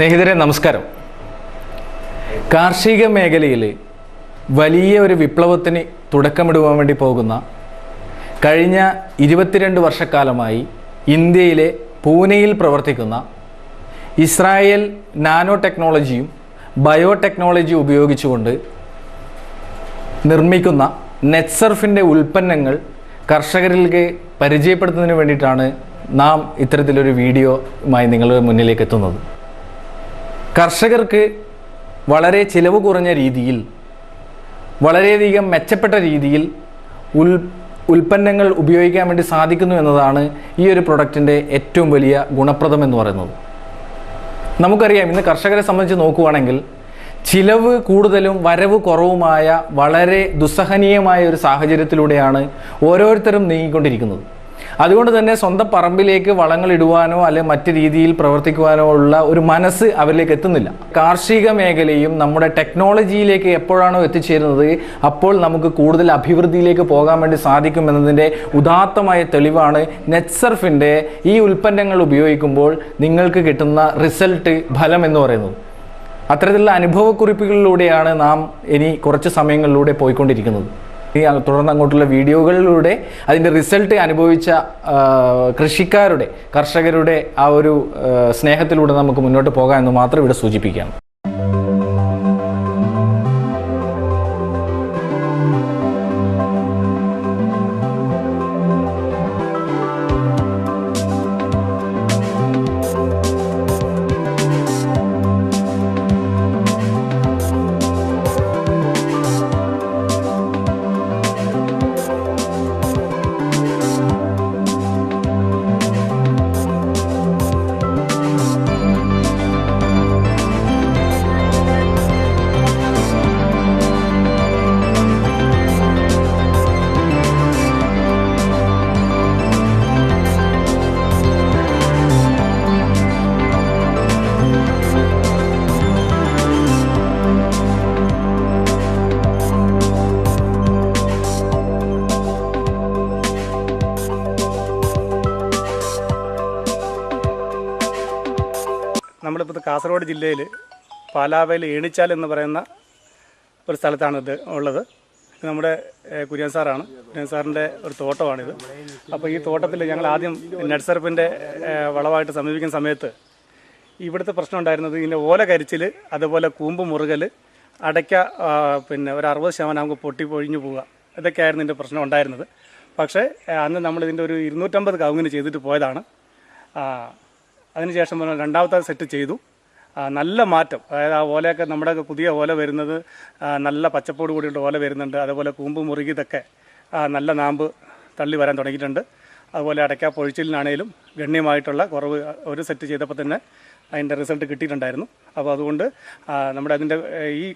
സ്നേഹിതരെ നമസ്കാരം. കാർഷിക മേഖലയിൽ വലിയ ഒരു വിപ്ലവത്തിന് തുടക്കമിടുവാൻ വേണ്ടി പോകുന്ന കഴിഞ്ഞ ഇരുപത്തിരണ്ട് വർഷക്കാലമായി ഇന്ത്യയിലെ പൂനെയിൽ പ്രവർത്തിക്കുന്ന ഇസ്രായേൽ നാനോ ടെക്നോളജിയും ബയോടെക്നോളജിയും ഉപയോഗിച്ചുകൊണ്ട് നിർമ്മിക്കുന്ന നെറ്റ്സർഫിന്റെ ഉൽപ്പന്നങ്ങൾ കർഷകരിലേക്ക് പരിചയപ്പെടുത്തുന്നതിന് വേണ്ടിയിട്ടാണ് നാം ഇത്തരത്തിലൊരു വീഡിയോയുമായി നിങ്ങളുടെ മുന്നിലേക്ക് എത്തുന്നത് കർഷകർക്ക് വളരെ ചിലവ് കുറഞ്ഞ രീതിയിൽ വളരെയധികം മെച്ചപ്പെട്ട രീതിയിൽ ഉൽ ഉൽപ്പന്നങ്ങൾ ഉപയോഗിക്കാൻ വേണ്ടി സാധിക്കുന്നു എന്നതാണ് ഈ ഒരു പ്രൊഡക്റ്റിന്റെ ഏറ്റവും വലിയ ഗുണപ്രദം എന്ന് പറയുന്നത്. നമുക്കറിയാം ഇന്ന് കർഷകരെ സംബന്ധിച്ച് നോക്കുകയാണെങ്കിൽ ചിലവ് കൂടുതലും വരവ് കുറവുമായ വളരെ ദുസ്സഹനീയമായ ഒരു സാഹചര്യത്തിലൂടെയാണ് ഓരോരുത്തരും നീങ്ങിക്കൊണ്ടിരിക്കുന്നത്. അതുകൊണ്ട് തന്നെ സ്വന്തം പറമ്പിലേക്ക് വളങ്ങൾ ഇടുവാനോ അല്ലെ മറ്റു രീതിയിൽ പ്രവർത്തിക്കുവാനോ ഉള്ള ഒരു മനസ്സ് അവരിലേക്ക് എത്തുന്നില്ല. കാർഷിക മേഖലയും നമ്മുടെ ടെക്നോളജിയിലേക്ക് എപ്പോഴാണോ എത്തിച്ചേരുന്നത് അപ്പോൾ നമുക്ക് കൂടുതൽ അഭിവൃദ്ധിയിലേക്ക് പോകാൻ വേണ്ടി സാധിക്കുമെന്നതിന്റെ ഉദാത്തമായ തെളിവാണ് നെറ്റ്സർഫിന്റെ ഈ ഉൽപ്പന്നങ്ങൾ ഉപയോഗിക്കുമ്പോൾ നിങ്ങൾക്ക് കിട്ടുന്ന റിസൾട്ട് ഫലം എന്ന് പറയുന്നത്. അത്തരത്തിലുള്ള അനുഭവക്കുറിപ്പുകളിലൂടെയാണ് നാം ഇനി കുറച്ച് സമയങ്ങളിലൂടെ പോയിക്കൊണ്ടിരിക്കുന്നത്. ഈ തുടർന്ന് അങ്ങോട്ടുള്ള വീഡിയോകളിലൂടെ അതിന്റെ റിസൾട്ട് അനുഭവിച്ച കൃഷിക്കാരുടെ കർഷകരുടെ ആ ഒരു സ്നേഹത്തിലൂടെ നമുക്ക് മുന്നോട്ട് പോകാം എന്ന് മാത്രം ഇവിടെ സൂചിപ്പിക്കുകയാണ്. ഇത് കാസർഗോഡ് ജില്ലയിൽ പാലാവയിൽ ഏണിച്ചാൽ എന്ന് പറയുന്ന ഒരു സ്ഥലത്താണ് ഇത് ഉള്ളത്. നമ്മുടെ കുര്യൻ സാറാണ്. കുര്യൻ സാറിന്റെ ഒരു തോട്ടമാണിത്. അപ്പോൾ ഈ തോട്ടത്തിൽ ഞങ്ങൾ ആദ്യം നട്സർപ്പിന്റെ വളമായിട്ട് സമീപിക്കുന്ന സമയത്ത് ഇവിടുത്തെ പ്രശ്നം ഉണ്ടായിരുന്നത് ഇതിന്റെ ഓല കരിച്ചിൽ അതുപോലെ കൂമ്പ് മുറുകൽ അടയ്ക്ക പിന്നെ ഒരു അറുപത് ശതമാനം നമുക്ക് പൊട്ടി പൊഴിഞ്ഞു പോവുക. ഇതൊക്കെയായിരുന്നു ഇതിന്റെ പ്രശ്നം ഉണ്ടായിരുന്നത്. പക്ഷേ അന്ന് നമ്മൾ ഇതിന്റെ ഒരു ഇരുന്നൂറ്റമ്പത് കവുങ്ങിന് ചെയ്തിട്ട് പോയതാണ്. അതിനുശേഷം പറഞ്ഞു രണ്ടാമത്തെ സെറ്റ് ചെയ്തു. നല്ല മാറ്റം. അതായത് ആ ഓലയൊക്കെ നമ്മുടെ പുതിയ ഓല വരുന്നത് നല്ല പച്ചപ്പോട് കൂടിയുള്ള ഓല വരുന്നുണ്ട്. അതുപോലെ കൂമ്പ് മുറുകിയതൊക്കെ നല്ല നാമ്പ് തള്ളി വരാൻ തുടങ്ങിയിട്ടുണ്ട്. അതുപോലെ അടയ്ക്ക പൊഴിച്ചിലിനാണേലും ഗണ്യമായിട്ടുള്ള കുറവ് ഒരു സെറ്റ് ചെയ്തപ്പോൾ തന്നെ അതിന്റെ റിസൾട്ട് കിട്ടിയിട്ടുണ്ടായിരുന്നു. അപ്പോൾ അതുകൊണ്ട് നമ്മുടെ അതിന്റെ ഈ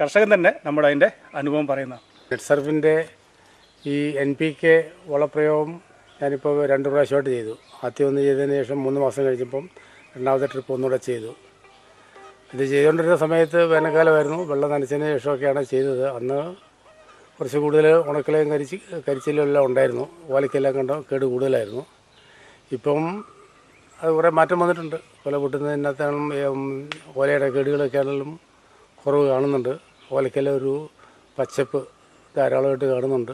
കർഷകൻ തന്നെ നമ്മുടെ അതിന്റെ അനുഭവം പറയുന്നതാണ്. നെറ്റ്സർഫിന്റെ ഈ എൻ പി കെ വളപ്രയോഗം ഞാനിപ്പോൾ രണ്ട് പ്രാവശ്യമായിട്ട് ചെയ്തു. ആദ്യം ഒന്ന് ചെയ്തതിന് ശേഷം മൂന്ന് മാസം കഴിഞ്ഞപ്പം രണ്ടാമത്തെ ട്രിപ്പ് ഒന്നുകൂടെ ചെയ്തു. ഇത് ചെയ്തുകൊണ്ടിരുന്ന സമയത്ത് വേനൽക്കാലമായിരുന്നു. വെള്ളം നനച്ചതിന് ശേഷമൊക്കെയാണ് ചെയ്തത്. അന്ന് കുറച്ച് കൂടുതൽ ഉണക്കലയും കരിച്ച് കരിച്ചിലും എല്ലാം ഉണ്ടായിരുന്നു. ഓലയ്ക്കെല്ലാം കണ്ട കേട് കൂടുതലായിരുന്നു. ഇപ്പം അത് കുറേ മാറ്റം വന്നിട്ടുണ്ട്. ഓല പൊട്ടുന്നതിനകത്താണെങ്കിലും ഓലയുടെ കേടുകളൊക്കെ ആണെങ്കിലും കുറവ് കാണുന്നുണ്ട്. ഓലയ്ക്കെല്ലാം ഒരു പച്ചപ്പ് ധാരാളമായിട്ട് കാണുന്നുണ്ട്.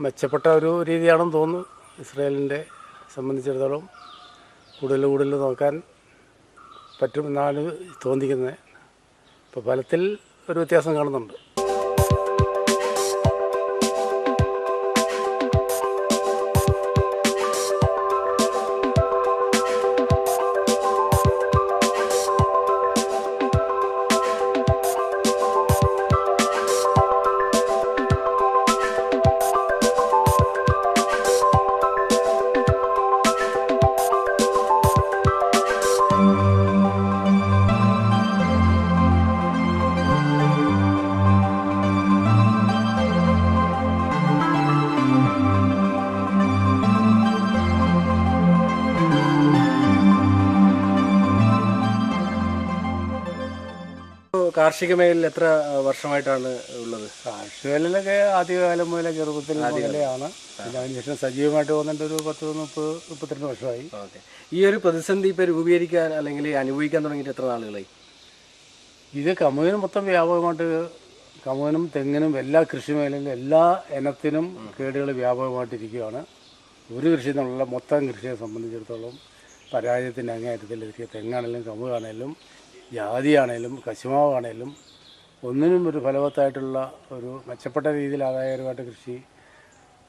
മെച്ചപ്പെട്ട ഒരു രീതിയാണെന്ന് തോന്നുന്നു. ഇസ്രായേലിന്റെ സംബന്ധിച്ചിടത്തോളം കൂടുതൽ കൂടുതൽ നോക്കാൻ പറ്റുമെന്നാണ് തോന്നിക്കുന്നത്. ഇപ്പോൾ ഫലത്തിൽ ഒരു വ്യത്യാസം കാണുന്നുണ്ട്. കാർഷിക മേഖലയിൽ എത്ര വർഷമായിട്ടാണ് ഉള്ളത്? കാർഷിക മേഖലയിലൊക്കെ ആദ്യകാലം മുതലേ ചെറുപ്പത്തിൽ മുതലെയാണ്. പിന്നെ അതിനുശേഷം സജീവമായിട്ട് പോകുന്നുണ്ട് ഒരു പത്ത് മുപ്പത് മുപ്പത്തിരണ്ട് വർഷമായി. ഓക്കെ. ഈ ഒരു പ്രതിസന്ധി ഇപ്പോൾ രൂപീകരിക്കാൻ അല്ലെങ്കിൽ അനുഭവിക്കാൻ തുടങ്ങിയിട്ട് എത്ര നാളുകളായി? ഇത് കമുകിന് മൊത്തം വ്യാപകമായിട്ട് കമുകനും തെങ്ങിനും എല്ലാ കൃഷി മേഖലയിലും എല്ലാ ഇനത്തിനും കേടുകൾ വ്യാപകമായിട്ടിരിക്കുകയാണ്. ഒരു കൃഷി എന്നുള്ള മൊത്തം കൃഷിയെ സംബന്ധിച്ചിടത്തോളം പരാജയത്തിന്റെ അങ്ങേയറ്റത്തിലിരിക്കുക തെങ്ങാണെങ്കിലും കമുകാണേലും ജാതിയാണേലും കശുമാവാണേലും ഒന്നിനും ഒരു ഫലവത്തായിട്ടുള്ള ഒരു മെച്ചപ്പെട്ട രീതിയിൽ ആദായകരമായിട്ട് കൃഷി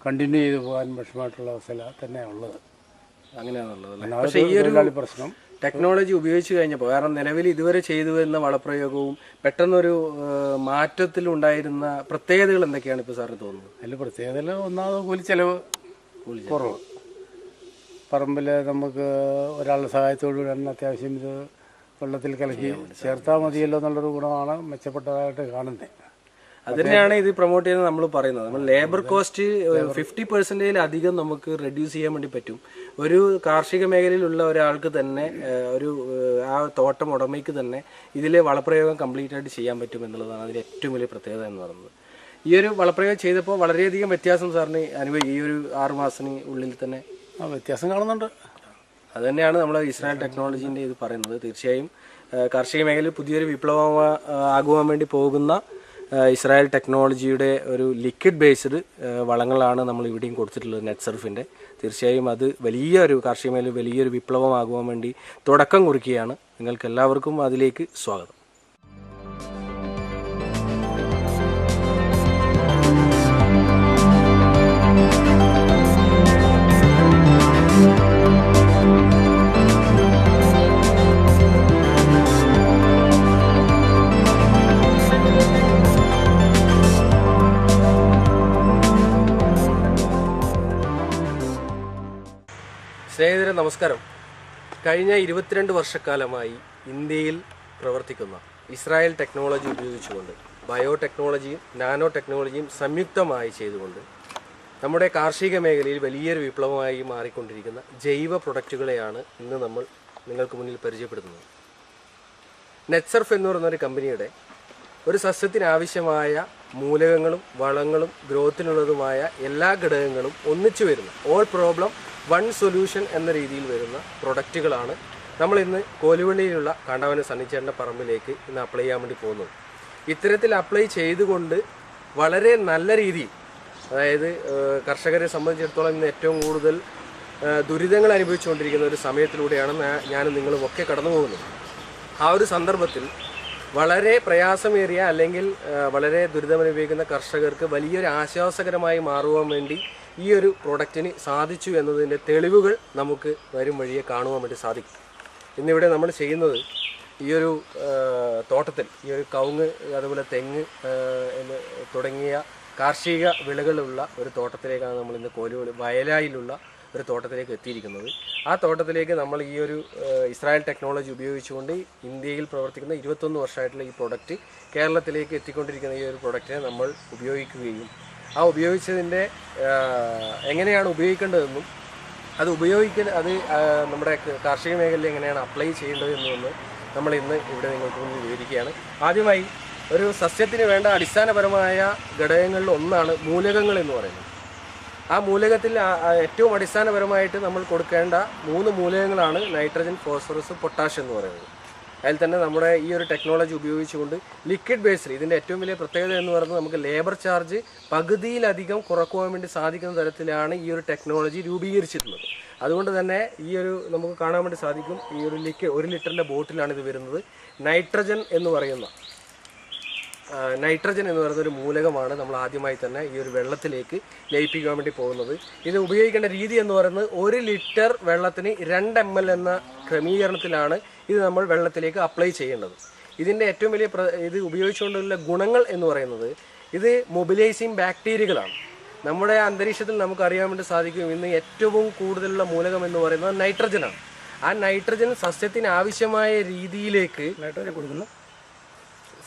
കണ്ടിന്യൂ ചെയ്തു പോകാൻ വിഷമമായിട്ടുള്ള അവസ്ഥ തന്നെയാണ് ഉള്ളത്. അങ്ങനെയാണുള്ളത് പ്രശ്നം. ടെക്നോളജി ഉപയോഗിച്ച് കഴിഞ്ഞപ്പോൾ കാരണം നിലവിൽ ഇതുവരെ ചെയ്തു വരുന്ന വളപ്രയോഗവും പെട്ടെന്നൊരു മാറ്റത്തിലുണ്ടായിരുന്ന പ്രത്യേകതകൾ എന്തൊക്കെയാണ് ഇപ്പോൾ സാറിന് തോന്നുന്നത്? അതിൽ പ്രത്യേകതകൾ ഒന്നാമത് കൂലി ചെലവ് കുറവ്. പറമ്പിൽ നമുക്ക് ഒരാളുടെ സഹായത്തോടുകൂടിയാണ് അത്യാവശ്യം ഇത് വെള്ളത്തിൽ കലക്കി ചേർത്താൽ മതിയല്ലോ എന്നുള്ളൊരു ഗുണമാണ് മെച്ചപ്പെട്ടതായിട്ട് കാണുന്നത്. അത് തന്നെയാണ് ഇത് പ്രൊമോട്ട് ചെയ്യുന്നത് നമ്മൾ പറയുന്നത്. നമ്മൾ ലേബർ കോസ്റ്റ് ഫിഫ്റ്റി പെർസെന്റേജിൽ അധികം നമുക്ക് റെഡ്യൂസ് ചെയ്യാൻ വേണ്ടി പറ്റും. ഒരു കാർഷിക മേഖലയിലുള്ള ഒരാൾക്ക് തന്നെ ഒരു ആ, തോട്ടം ഉടമയ്ക്ക് തന്നെ ഇതിലെ വളപ്രയോഗം കംപ്ലീറ്റ് ആയിട്ട് ചെയ്യാൻ പറ്റും എന്നുള്ളതാണ് അതിന്റെ ഏറ്റവും വലിയ പ്രത്യേകത എന്ന് പറയുന്നത്. ഈ ഒരു വളപ്രയോഗം ചെയ്തപ്പോൾ വളരെയധികം വ്യത്യാസം സാറിന് അനുഭവം ഈ ഒരു ആറുമാസത്തിന് ഉള്ളിൽ തന്നെ. ആ വ്യത്യാസം കാണുന്നുണ്ട്. അത് തന്നെയാണ് നമ്മൾ ഇസ്രായേൽ ടെക്നോളജീന്റെ ഇത് പറയുന്നത്. തീർച്ചയായും കാർഷിക മേഖലയിൽ പുതിയൊരു വിപ്ലവം ആകുവാൻ വേണ്ടി പോകുന്ന ഇസ്രായേൽ ടെക്നോളജിയുടെ ഒരു ലിക്വിഡ് ബേസ്ഡ് വളങ്ങളാണ് നമ്മൾ ഇവിടെയും കൊടുത്തിട്ടുള്ളത് നെറ്റ് സർഫിന്റെ തീർച്ചയായും അത് വലിയൊരു കാർഷിക മേഖലയിൽ വലിയൊരു വിപ്ലവമാകുവാൻ വേണ്ടി തുടക്കം കുറിക്കുകയാണ്. നിങ്ങൾക്ക് എല്ലാവർക്കും അതിലേക്ക് സ്വാഗതം. സ്നേഹിതരെ നമസ്കാരം. കഴിഞ്ഞ ഇരുപത്തിരണ്ട് വർഷക്കാലമായി ഇന്ത്യയിൽ പ്രവർത്തിക്കുന്ന ഇസ്രായേൽ ടെക്നോളജി ഉപയോഗിച്ചുകൊണ്ട് ബയോ ടെക്നോളജിയും നാനോ ടെക്നോളജിയും സംയുക്തമായി ചെയ്തുകൊണ്ട് നമ്മുടെ കാർഷിക മേഖലയിൽ വലിയൊരു വിപ്ലവമായി മാറിക്കൊണ്ടിരിക്കുന്ന ജൈവ പ്രൊഡക്റ്റുകളെയാണ് ഇന്ന് നമ്മൾ നിങ്ങൾക്ക് മുന്നിൽ പരിചയപ്പെടുത്തുന്നത്. നെറ്റ്സർഫ് എന്ന് പറയുന്ന ഒരു കമ്പനിയുടെ ഒരു സസ്യത്തിനാവശ്യമായ മൂലകങ്ങളും വളങ്ങളും ഗ്രോത്തിനുള്ളതുമായ എല്ലാ ഘടകങ്ങളും ഒന്നിച്ചു വരുന്ന ഓൾ പ്രോബ്ലം വൺ സൊല്യൂഷൻ എന്ന രീതിയിൽ വരുന്ന പ്രൊഡക്റ്റുകളാണ് നമ്മൾ ഇന്ന് കോലുവള്ളിയിലുള്ള കാണ്ടാവന സണ്ണിച്ചേട്ടന്റെ പറമ്പിലേക്ക് ഇന്ന് അപ്ലൈ ചെയ്യാൻ വേണ്ടി പോകുന്നത്. ഇത്തരത്തിൽ അപ്ലൈ ചെയ്തുകൊണ്ട് വളരെ നല്ല രീതിയിൽ അതായത് കർഷകരെ സംബന്ധിച്ചിടത്തോളം ഇന്ന് ഏറ്റവും കൂടുതൽ ദുരിതങ്ങൾ അനുഭവിച്ചുകൊണ്ടിരിക്കുന്ന ഒരു സമയത്തിലൂടെയാണ് ഞാനും നിങ്ങളും ഒക്കെ കടന്നു പോകുന്നത്. ആ ഒരു സന്ദർഭത്തിൽ വളരെ പ്രയാസമേറിയ അല്ലെങ്കിൽ വളരെ ദുരിതമനുഭവിക്കുന്ന കർഷകർക്ക് വലിയൊരു ആശ്വാസകരമായി മാറുവാൻ വേണ്ടി ഈ ഒരു പ്രൊഡക്റ്റിന് സാധിച്ചു എന്നതിന്റെ തെളിവുകൾ നമുക്ക് വരും വഴിയെ കാണുവാൻ വേണ്ടി സാധിക്കും. ഇന്നിവിടെ നമ്മൾ ചെയ്യുന്നത് ഈ ഒരു തോട്ടത്തിൽ ഈ ഒരു കവുങ്ങ് അതുപോലെ തെങ്ങ് തുടങ്ങിയ കാർഷിക വിളകളുള്ള ഒരു തോട്ടത്തിലേക്കാണ് നമ്മൾ ഇന്ന് കോലുകൾ വയലായിലുള്ള ഒരു തോട്ടത്തിലേക്ക് എത്തിയിരിക്കുന്നത്. ആ തോട്ടത്തിലേക്ക് നമ്മൾ ഈ ഒരു ഇസ്രായേൽ ടെക്നോളജി ഉപയോഗിച്ചുകൊണ്ട് ഇന്ത്യയിൽ പ്രവർത്തിക്കുന്ന ഇരുപത്തൊന്ന് വർഷമായിട്ടുള്ള ഈ പ്രൊഡക്റ്റ് കേരളത്തിലേക്ക് എത്തിക്കൊണ്ടിരിക്കുന്ന ഈ ഒരു പ്രൊഡക്റ്റിനെ നമ്മൾ ഉപയോഗിക്കുകയും ആ ഉപയോഗിച്ചതിന്റെ എങ്ങനെയാണ് ഉപയോഗിക്കേണ്ടതെന്നും അത് ഉപയോഗിക്കുന്ന അത് നമ്മുടെ കാർഷിക മേഖലയിൽ എങ്ങനെയാണ് അപ്ലൈ ചെയ്യേണ്ടത് എന്നൊന്ന് നമ്മൾ ഇന്ന് ഇവിടെ നിങ്ങൾക്ക് മുന്നിൽ വിവരിക്കുകയാണ്. ആദ്യമായി ഒരു സസ്യത്തിന് വേണ്ട അടിസ്ഥാനപരമായ ഘടകങ്ങളിൽ ഒന്നാണ് മൂലകങ്ങൾ എന്ന് പറയുന്നത്. ആ മൂലകത്തിൽ ഏറ്റവും അടിസ്ഥാനപരമായിട്ട് നമ്മൾ കൊടുക്കേണ്ട മൂന്ന് മൂലകങ്ങളാണ് നൈട്രജൻ ഫോസ്ഫറസ് പൊട്ടാഷ് എന്ന് പറയുന്നത്. അതിൽ തന്നെ നമ്മുടെ ഈ ഒരു ടെക്നോളജി ഉപയോഗിച്ചുകൊണ്ട് ലിക്വിഡ് ബേസ്ഡ് ഇതിന്റെ ഏറ്റവും വലിയ പ്രത്യേകത എന്ന് പറയുന്നത് നമുക്ക് ലേബർ ചാർജ് പകുതിയിലധികം കുറക്കുവാൻ വേണ്ടി സാധിക്കുന്ന തരത്തിലാണ് ഈ ഒരു ടെക്നോളജി രൂപീകരിച്ചിട്ടുള്ളത്. അതുകൊണ്ട് തന്നെ ഈ ഒരു നമുക്ക് കാണാൻ വേണ്ടി സാധിക്കും ഈ ഒരു ലിക്വിഡ് ഒരു ലിറ്ററിന്റെ ബോട്ടിലാണ് ഇത് വരുന്നത്. നൈട്രജൻ എന്ന് പറയുന്ന നൈട്രജൻ എന്ന് പറയുന്ന ഒരു മൂലകമാണ് നമ്മൾ ആദ്യമായി തന്നെ ഈ ഒരു വെള്ളത്തിലേക്ക് ലയിപ്പിക്കാൻ വേണ്ടി പോകുന്നത്. ഇത് ഉപയോഗിക്കേണ്ട രീതി എന്ന് പറയുന്നത് ഒരു ലിറ്റർ വെള്ളത്തിന് രണ്ട് എം എന്ന ക്രമീകരണത്തിലാണ് ഇത് നമ്മൾ വെള്ളത്തിലേക്ക് അപ്ലൈ ചെയ്യേണ്ടത്. ഇതിന്റെ ഏറ്റവും വലിയ ഇത് ഉപയോഗിച്ചുകൊണ്ടുള്ള ഗുണങ്ങൾ എന്ന് പറയുന്നത് ഇത് മൊബിലൈസിങ് ബാക്ടീരിയകളാണ് നമ്മുടെ അന്തരീക്ഷത്തിൽ നമുക്ക് അറിയാൻ വേണ്ടി സാധിക്കും ഇന്ന് ഏറ്റവും കൂടുതലുള്ള മൂലകം എന്ന് പറയുന്നത് നൈട്രജനാണ് ആ നൈട്രജൻ സസ്യത്തിന് ആവശ്യമായ രീതിയിലേക്ക് നൈട്രജൻ കൊടുക്കുന്നു.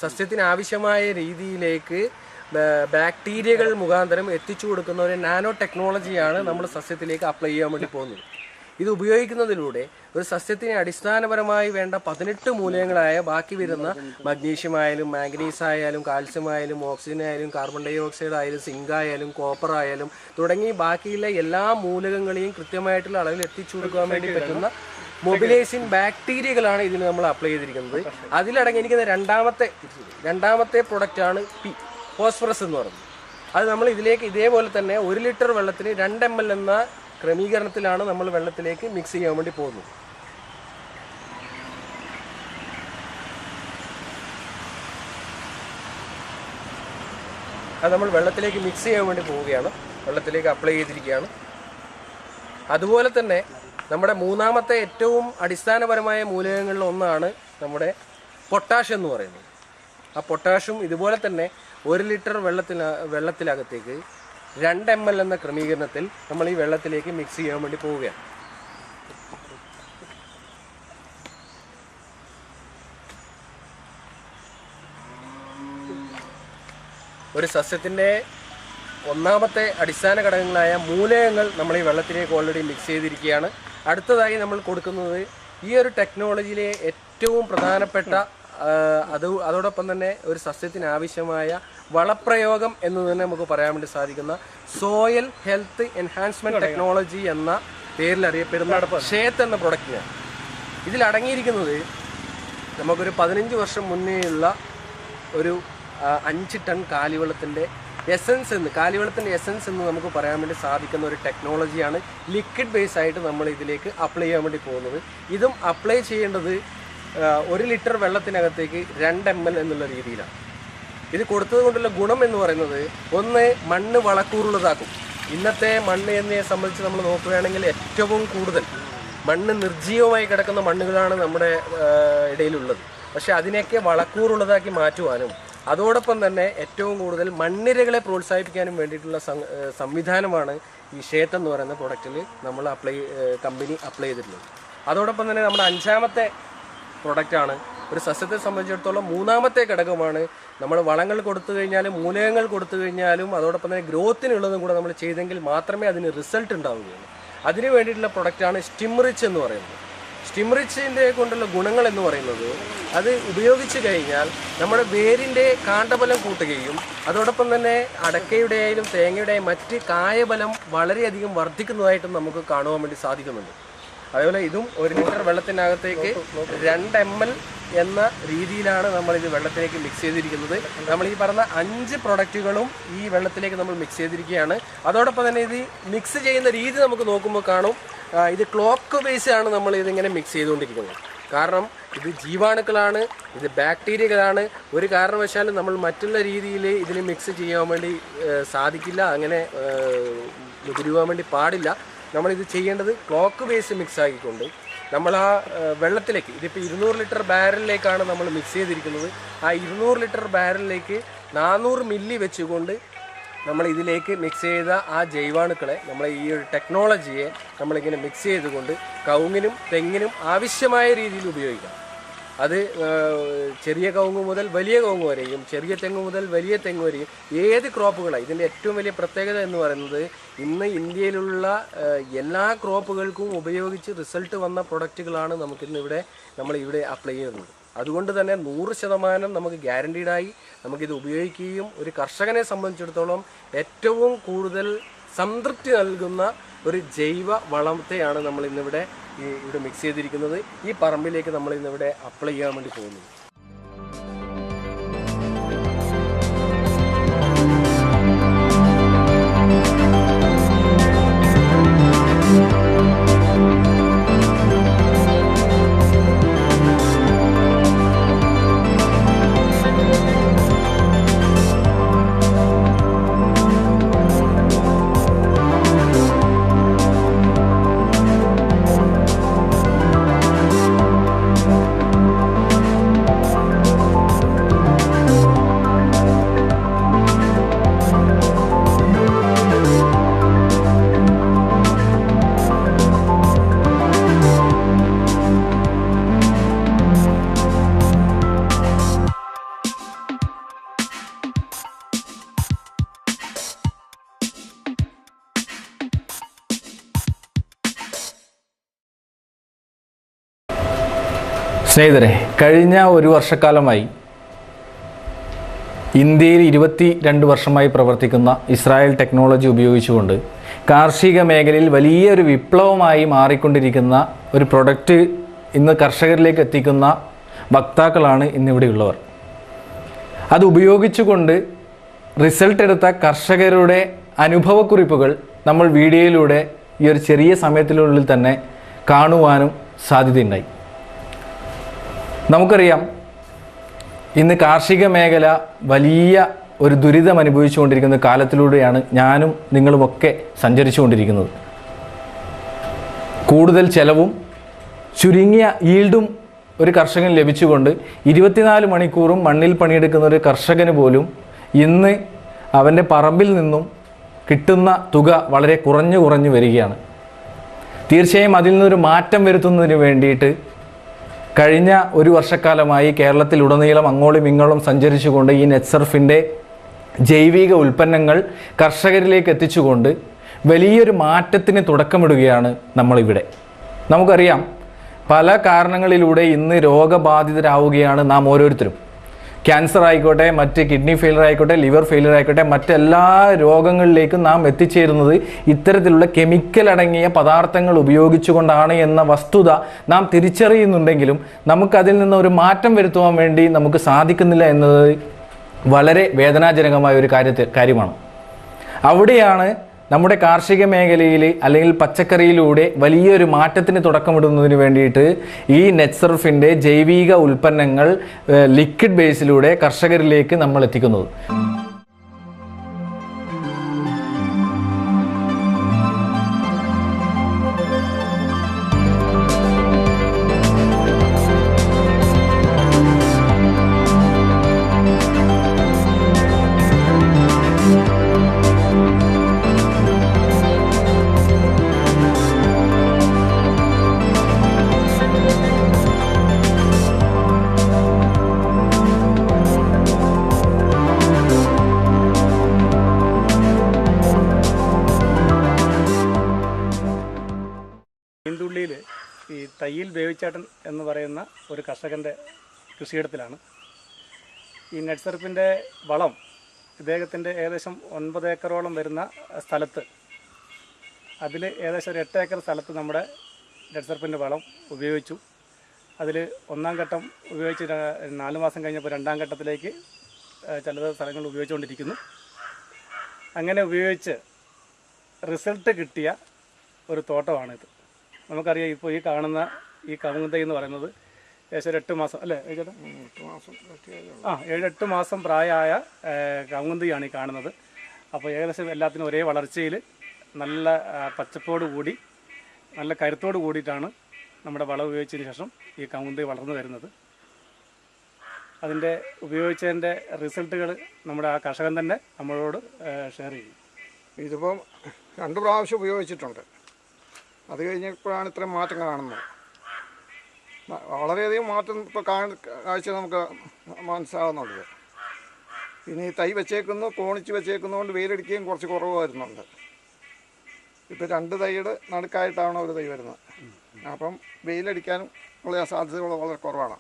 സസ്യത്തിന് ആവശ്യമായ രീതിയിലേക്ക് ബാക്ടീരിയകൾ മുഖാന്തരം എത്തിച്ചു കൊടുക്കുന്ന ഒരു നാനോ ടെക്നോളജിയാണ് നമ്മൾ സസ്യത്തിലേക്ക് അപ്ലൈ ചെയ്യാൻ വേണ്ടി പോകുന്നത്. ഇത് ഉപയോഗിക്കുന്നതിലൂടെ ഒരു സസ്യത്തിന് അടിസ്ഥാനപരമായി വേണ്ട പതിനെട്ട് മൂലകങ്ങളായ ബാക്കി വരുന്ന മഗ്നീഷ്യം ആയാലും മാംഗനീസ് ആയാലും കാൽസ്യം ആയാലും ഓക്സിജൻ ആയാലും കാർബൺ ഡൈ ഓക്സൈഡ് ആയാലും സിങ്ക് ആയാലും കോപ്പർ ആയാലും തുടങ്ങി ബാക്കിയുള്ള എല്ലാ മൂലകങ്ങളെയും കൃത്യമായിട്ടുള്ള അളവിൽ എത്തിച്ചു കൊടുക്കാൻ വേണ്ടി പറ്റുന്ന മൊബിലൈസിൻ ബാക്ടീരിയകളാണ് ഇതിന് നമ്മൾ അപ്ലൈ ചെയ്തിരിക്കുന്നത്. അതിലടങ്ങിയിരിക്കുന്ന രണ്ടാമത്തെ രണ്ടാമത്തെ പ്രൊഡക്റ്റാണ് പി ഫോസ്ഫറസ് എന്ന് പറയുന്നത്. അത് നമ്മൾ ഇതിലേക്ക് ഇതേപോലെ തന്നെ ഒരു ലിറ്റർ വെള്ളത്തിന് രണ്ട് എം എൽ എന്ന ക്രമീകരണത്തിലാണ് നമ്മൾ വെള്ളത്തിലേക്ക് മിക്സ് ചെയ്യാൻ വേണ്ടി പോകുന്നത്. അത് നമ്മൾ വെള്ളത്തിലേക്ക് മിക്സ് ചെയ്യാൻ വേണ്ടി പോവുകയാണ്. വെള്ളത്തിലേക്ക് അപ്ലൈ ചെയ്തിരിക്കുകയാണ്. അതുപോലെ തന്നെ നമ്മുടെ മൂന്നാമത്തെ ഏറ്റവും അടിസ്ഥാനപരമായ മൂലകങ്ങളിൽ ഒന്നാണ് നമ്മുടെ പൊട്ടാഷ് എന്ന് പറയുന്നത്. ആ പൊട്ടാഷും ഇതുപോലെ തന്നെ ഒരു ലിറ്റർ വെള്ളത്തിന് വെള്ളത്തിനകത്തേക്ക് രണ്ട് എം എൽ എന്ന ക്രമീകരണത്തിൽ നമ്മൾ ഈ വെള്ളത്തിലേക്ക് മിക്സ് ചെയ്യാൻ വേണ്ടി പോവുകയാണ്. ഒരു സസ്യത്തിന്റെ ഒന്നാമത്തെ അടിസ്ഥാന ഘടകങ്ങളായ മൂലകങ്ങൾ നമ്മൾ ഈ വെള്ളത്തിലേക്ക് ഓൾറെഡി മിക്സ് ചെയ്തിരിക്കുകയാണ്. അടുത്തതായി നമ്മൾ കൊടുക്കുന്നത് ഈ ഒരു ടെക്നോളജിയിലെ ഏറ്റവും പ്രധാനപ്പെട്ട അത് അതോടൊപ്പം തന്നെ ഒരു സസ്യത്തിന് ആവശ്യമായ വളപ്രയോഗം എന്ന് തന്നെ നമുക്ക് പറയാൻ വേണ്ടി സാധിക്കുന്ന സോയിൽ ഹെൽത്ത് എൻഹാൻസ്മെന്റ് ടെക്നോളജി എന്ന പേരിൽ അറിയപ്പെടുന്ന ഷേത്ത് എന്ന പ്രൊഡക്റ്റിനാണ് ഇതിൽ അടങ്ങിയിരിക്കുന്നത് നമുക്കൊരു പതിനഞ്ച് വർഷം മുന്നേയുള്ള ഒരു അഞ്ച് ടൺ കാലിവെള്ളത്തിന്റെ എസൻസ് എന്ന് കാലിവെള്ളത്തിന്റെ എസൻസ് എന്ന് നമുക്ക് പറയാൻ വേണ്ടി സാധിക്കുന്ന ഒരു ടെക്നോളജിയാണ് ലിക്വിഡ് ബേസ് ആയിട്ട് നമ്മൾ ഇതിലേക്ക് അപ്ലൈ ചെയ്യാൻ വേണ്ടി പോകുന്നത്. ഇതും അപ്ലൈ ചെയ്യേണ്ടത് ഒരു ലിറ്റർ വെള്ളത്തിനകത്തേക്ക് രണ്ട് എം എൽ എന്നുള്ള രീതിയിലാണ്. ഇത് കൊടുത്തത് കൊണ്ടുള്ള ഗുണം എന്ന് പറയുന്നത് ഒന്ന് മണ്ണ് വളക്കൂറുള്ളതാക്കും. ഇന്നത്തെ മണ്ണ് എന്നെ സംബന്ധിച്ച് നമ്മൾ നോക്കുകയാണെങ്കിൽ ഏറ്റവും കൂടുതൽ മണ്ണ് നിർജീവമായി കിടക്കുന്ന മണ്ണുകളാണ് നമ്മുടെ ഇടയിലുള്ളത്. പക്ഷേ അതിനെയൊക്കെ വളക്കൂറുള്ളതാക്കി മാറ്റുവാനും അതോടൊപ്പം തന്നെ ഏറ്റവും കൂടുതൽ മണ്ണിരകളെ പ്രോത്സാഹിപ്പിക്കാനും വേണ്ടിയിട്ടുള്ള സംവിധാനമാണ് ഈ ഷേത്ത് എന്ന് പറയുന്ന പ്രൊഡക്റ്റിൽ നമ്മൾ അപ്ലൈ കമ്പനി അപ്ലൈ ചെയ്തിട്ടുള്ളത്. അതോടൊപ്പം തന്നെ നമ്മുടെ അഞ്ചാമത്തെ പ്രൊഡക്റ്റാണ് ഒരു സസ്യത്തെ സംബന്ധിച്ചിടത്തോളം മൂന്നാമത്തെ ഘടകമാണ് നമ്മൾ വളങ്ങൾ കൊടുത്തു കഴിഞ്ഞാലും മൂലകങ്ങൾ കൊടുത്തു കഴിഞ്ഞാലും അതോടൊപ്പം തന്നെ ഗ്രോത്തിനുള്ളതും കൂടെ നമ്മൾ ചെയ്തെങ്കിൽ മാത്രമേ അതിന് റിസൾട്ട് ഉണ്ടാവുകയുള്ളൂ. അതിന് വേണ്ടിയിട്ടുള്ള പ്രൊഡക്റ്റാണ് സ്റ്റിംറിച്ച് എന്ന് പറയുന്നത്. സ്റ്റിംറിച്ചിന്റെ കൊണ്ടുള്ള ഗുണങ്ങൾ എന്ന് പറയുന്നത് അത് ഉപയോഗിച്ച് കഴിഞ്ഞാൽ നമ്മുടെ വേരിന്റെ കാണ്ടബലം കൂട്ടുകയും അതോടൊപ്പം തന്നെ അടക്കയുടെ ആയാലും തേങ്ങയുടെ മറ്റ് കായബലം വളരെയധികം വർദ്ധിക്കുന്നതായിട്ടും നമുക്ക് കാണുവാൻ വേണ്ടി സാധിക്കുന്നുണ്ട്. അതേപോലെ ഇതും ഒരു ലിറ്റർ വെള്ളത്തിനകത്തേക്ക് രണ്ട് എം എൽ എന്ന രീതിയിലാണ് നമ്മൾ ഇത് വെള്ളത്തിലേക്ക് മിക്സ് ചെയ്തിരിക്കുന്നത്. നമ്മൾ ഈ പറഞ്ഞ അഞ്ച് പ്രൊഡക്റ്റുകളും ഈ വെള്ളത്തിലേക്ക് നമ്മൾ മിക്സ് ചെയ്തിരിക്കുകയാണ്. അതോടൊപ്പം തന്നെ ഇത് മിക്സ് ചെയ്യുന്ന രീതി നമുക്ക് നോക്കുമ്പോൾ കാണും. ഇത് ക്ലോക്ക് ബേസ് ആണ് നമ്മൾ ഇതിങ്ങനെ മിക്സ് ചെയ്തുകൊണ്ടിരിക്കുന്നത്. കാരണം ഇത് ജീവാണുക്കളാണ് ഇത് ബാക്ടീരിയകളാണ് ഒരു കാരണവശാലും നമ്മൾ മറ്റുള്ള രീതിയിൽ ഇതിന് മിക്സ് ചെയ്യാൻ വേണ്ടി സാധിക്കില്ല അങ്ങനെ മുതിരുവാൻ വേണ്ടി പാടില്ല. നമ്മളിത് ചെയ്യേണ്ടത് ക്ലോക്ക് ബേസ് മിക്സ് ആക്കിക്കൊണ്ട് നമ്മൾ ആ വെള്ളത്തിലേക്ക് ഇതിപ്പോൾ ഇരുന്നൂറ് ലിറ്റർ ബാരലിലേക്കാണ് നമ്മൾ മിക്സ് ചെയ്തിരിക്കുന്നത്. ആ ഇരുന്നൂറ് ലിറ്റർ ബാരലിലേക്ക് നാനൂറ് മില്ലി വെച്ചുകൊണ്ട് നമ്മൾ ഇതിലേക്ക് മിക്സ് ചെയ്ത ആ ജൈവാണുക്കളെ നമ്മൾ ഈ ഒരു ടെക്നോളജിയെ നമ്മളിങ്ങനെ മിക്സ് ചെയ്തുകൊണ്ട് കൗങ്ങിനും തെങ്ങിനും ആവശ്യമായ രീതിയിൽ ഉപയോഗിക്കാം. അത് ചെറിയ കവുങ്ങ് മുതൽ വലിയ കവുങ്ങ് വരെയും ചെറിയ തെങ്ങ് മുതൽ വലിയ തെങ്ങ് വരെയും ഏത് ക്രോപ്പുകളാണ് ഇതിന്റെ ഏറ്റവും വലിയ പ്രത്യേകത എന്ന് പറയുന്നത് ഇന്ന് ഇന്ത്യയിലുള്ള എല്ലാ ക്രോപ്പുകൾക്കും ഉപയോഗിച്ച് റിസൾട്ട് വന്ന പ്രൊഡക്റ്റുകളാണ് നമുക്കിന്ന് ഇവിടെ നമ്മൾ ഇവിടെ അപ്ലൈ ചെയ്യുന്നത്. അതുകൊണ്ട് തന്നെ നൂറ് ശതമാനം നമുക്ക് ഗ്യാരണ്ടീഡായി നമുക്കിത് ഉപയോഗിക്കുകയും ഒരു കർഷകനെ സംബന്ധിച്ചിടത്തോളം ഏറ്റവും കൂടുതൽ സംതൃപ്തി നൽകുന്ന ഒരു ജൈവ വളത്തെയാണ് നമ്മൾ ഇന്നിവിടെ ഈ ഇവിടെ മിക്സ് ചെയ്തിരിക്കുന്നത് ഈ പറമ്പിലേക്ക് നമ്മൾ ഇന്നിവിടെ അപ്ലൈ ചെയ്യാൻ വേണ്ടി പോകുന്നത് സ്നേഹിതരെ കഴിഞ്ഞ ഒരു വർഷക്കാലമായി ഇന്ത്യയിൽ ഇരുപത്തി രണ്ട് വർഷമായി പ്രവർത്തിക്കുന്ന ഇസ്രായേൽ ടെക്നോളജി ഉപയോഗിച്ചുകൊണ്ട് കാർഷിക മേഖലയിൽ വലിയൊരു വിപ്ലവമായി മാറിക്കൊണ്ടിരിക്കുന്ന ഒരു പ്രൊഡക്റ്റ് ഇന്ന് കർഷകരിലേക്ക് എത്തിക്കുന്ന വക്താക്കളാണ് ഇന്നിവിടെയുള്ളവർ. അത് ഉപയോഗിച്ചുകൊണ്ട് റിസൾട്ട് എടുത്ത കർഷകരുടെ അനുഭവക്കുറിപ്പുകൾ നമ്മൾ വീഡിയോയിലൂടെ ഈ ഒരു ചെറിയ സമയത്തിനുള്ളിൽ തന്നെ കാണുവാനും സാധ്യതയുണ്ടായി. നമുക്കറിയാം ഇന്ന് കാർഷിക മേഖല വലിയ ഒരു ദുരിതം അനുഭവിച്ചുകൊണ്ടിരിക്കുന്ന കാലത്തിലൂടെയാണ് ഞാനും നിങ്ങളുമൊക്കെ സഞ്ചരിച്ചുകൊണ്ടിരിക്കുന്നത്. കൂടുതൽ ചെലവും ചുരുങ്ങിയ ഈൽഡും ഒരു കർഷകൻ ലഭിച്ചുകൊണ്ട് ഇരുപത്തിനാല് മണിക്കൂറും മണ്ണിൽ പണിയെടുക്കുന്ന ഒരു കർഷകന് പോലും ഇന്ന് അവന്റെ പറമ്പിൽ നിന്നും കിട്ടുന്ന തുക വളരെ കുറഞ്ഞു കുറഞ്ഞു വരികയാണ്. തീർച്ചയായും അതിൽ നിന്നൊരു മാറ്റം വരുത്തുന്നതിന് വേണ്ടിയിട്ട് കഴിഞ്ഞ ഒരു വർഷക്കാലമായി കേരളത്തിലുടനീളം അങ്ങോളം ഇങ്ങോളം സഞ്ചരിച്ചുകൊണ്ട് ഈ നെറ്റ്സർഫിന്റെ ജൈവിക ഉൽപ്പന്നങ്ങൾ കർഷകരിലേക്ക് എത്തിച്ചുകൊണ്ട് വലിയൊരു മാറ്റത്തിന് തുടക്കമിടുകയാണ് നമ്മളിവിടെ. നമുക്കറിയാം പല കാരണങ്ങളിലൂടെ ഇന്ന് രോഗബാധിതരാവുകയാണ് നാം ഓരോരുത്തരും. ക്യാൻസർ ആയിക്കോട്ടെ മറ്റ് കിഡ്നി ഫെയിലർ ആയിക്കോട്ടെ ലിവർ ഫെയിലർ ആയിക്കോട്ടെ മറ്റെല്ലാ രോഗങ്ങളിലേക്കും നാം എത്തിച്ചേരുന്നത് ഇത്തരത്തിലുള്ള കെമിക്കൽ അടങ്ങിയ പദാർത്ഥങ്ങൾ ഉപയോഗിച്ചുകൊണ്ടാണ് എന്ന വസ്തുത നാം തിരിച്ചറിയുന്നുണ്ടെങ്കിലും നമുക്കതിൽ നിന്ന് ഒരു മാറ്റം വരുത്തുവാൻ വേണ്ടി നമുക്ക് സാധിക്കുന്നില്ല എന്നത് വളരെ വേദനാജനകമായ ഒരു കാര്യത്തെ കാര്യമാണ്. അവിടെയാണ് നമ്മുടെ കാർഷിക മേഖലയിൽ അല്ലെങ്കിൽ പച്ചക്കറിയിലൂടെ വലിയൊരു മാറ്റത്തിന് തുടക്കമിടുന്നതിന് വേണ്ടിയിട്ട് ഈ നെറ്റ്സർഫിന്റെ ജൈവിക ഉൽപ്പന്നങ്ങൾ ലിക്വിഡ് ബേസിലൂടെ കർഷകരിലേക്ക് നമ്മൾ എത്തിക്കുന്നത് മീൻതുള്ളിയിൽ ഈ തയ്യിൽ വേവിച്ചേട്ടൻ എന്ന് പറയുന്ന ഒരു കർഷകന്റെ കൃഷിയിടത്തിലാണ്. ഈ നെറ്റ്സെർപ്പിന്റെ വളം ഇദ്ദേഹത്തിന്റെ ഏകദേശം ഒൻപത് ഏക്കറോളം വരുന്ന സ്ഥലത്ത് അതിൽ ഏകദേശം ഒരു എട്ട് ഏക്കർ സ്ഥലത്ത് നമ്മുടെ നെറ്റ്സെർപ്പിന്റെ വളം ഉപയോഗിച്ചു. അതിൽ ഒന്നാം ഘട്ടം ഉപയോഗിച്ച് നാല് മാസം കഴിഞ്ഞപ്പോൾ രണ്ടാം ഘട്ടത്തിലേക്ക് ചില സ്ഥലങ്ങൾ ഉപയോഗിച്ചുകൊണ്ടിരിക്കുന്നു. അങ്ങനെ ഉപയോഗിച്ച് റിസൾട്ട് കിട്ടിയ ഒരു തോട്ടമാണിത്. നമുക്കറിയാം ഇപ്പോൾ ഈ കാണുന്ന ഈ കമുന്തൈ എന്ന് പറയുന്നത് ഏകദേശം ഒരു എട്ട് മാസം അല്ലേ ചേട്ടാ ആ ഏഴെട്ട് മാസം പ്രായമായ കമുന്തയാണ് ഈ കാണുന്നത്. അപ്പോൾ ഏകദേശം എല്ലാത്തിനും ഒരേ വളർച്ചയിൽ നല്ല പച്ചപ്പോട് കൂടി നല്ല കരുത്തോട് കൂടിയിട്ടാണ് നമ്മുടെ വളം ഉപയോഗിച്ചതിന് ശേഷം ഈ കമുന്തൈ വളർന്നു വരുന്നത്. അതിന്റെ ഉപയോഗിച്ചതിന്റെ റിസൾട്ടുകൾ നമ്മുടെ ആ കർഷകൻ തന്നെ നമ്മളോട് ഷെയർ ചെയ്യും. ഇതിപ്പം രണ്ട് പ്രാവശ്യം ഉപയോഗിച്ചിട്ടുണ്ട്. അത് കഴിഞ്ഞപ്പോഴാണ് ഇത്രയും മാറ്റം കാണുന്നത്. വളരെയധികം മാറ്റം ഇപ്പോൾ കാഴ്ച നമുക്ക് മനസ്സിലാവുന്നുണ്ട്. ഇനി തൈ വെച്ചേക്കുന്നു കോണിച്ച് വെച്ചേക്കുന്നതുകൊണ്ട് വെയിലടിക്കുകയും കുറച്ച് കുറവ് വരുന്നുണ്ട്. ഇപ്പം രണ്ട് തൈയുടെ നടുക്കായിട്ടാണ് ഒരു തൈ വരുന്നത്. അപ്പം വെയിലടിക്കാനും ഉള്ള സാധ്യതകൾ വളരെ കുറവാണ്.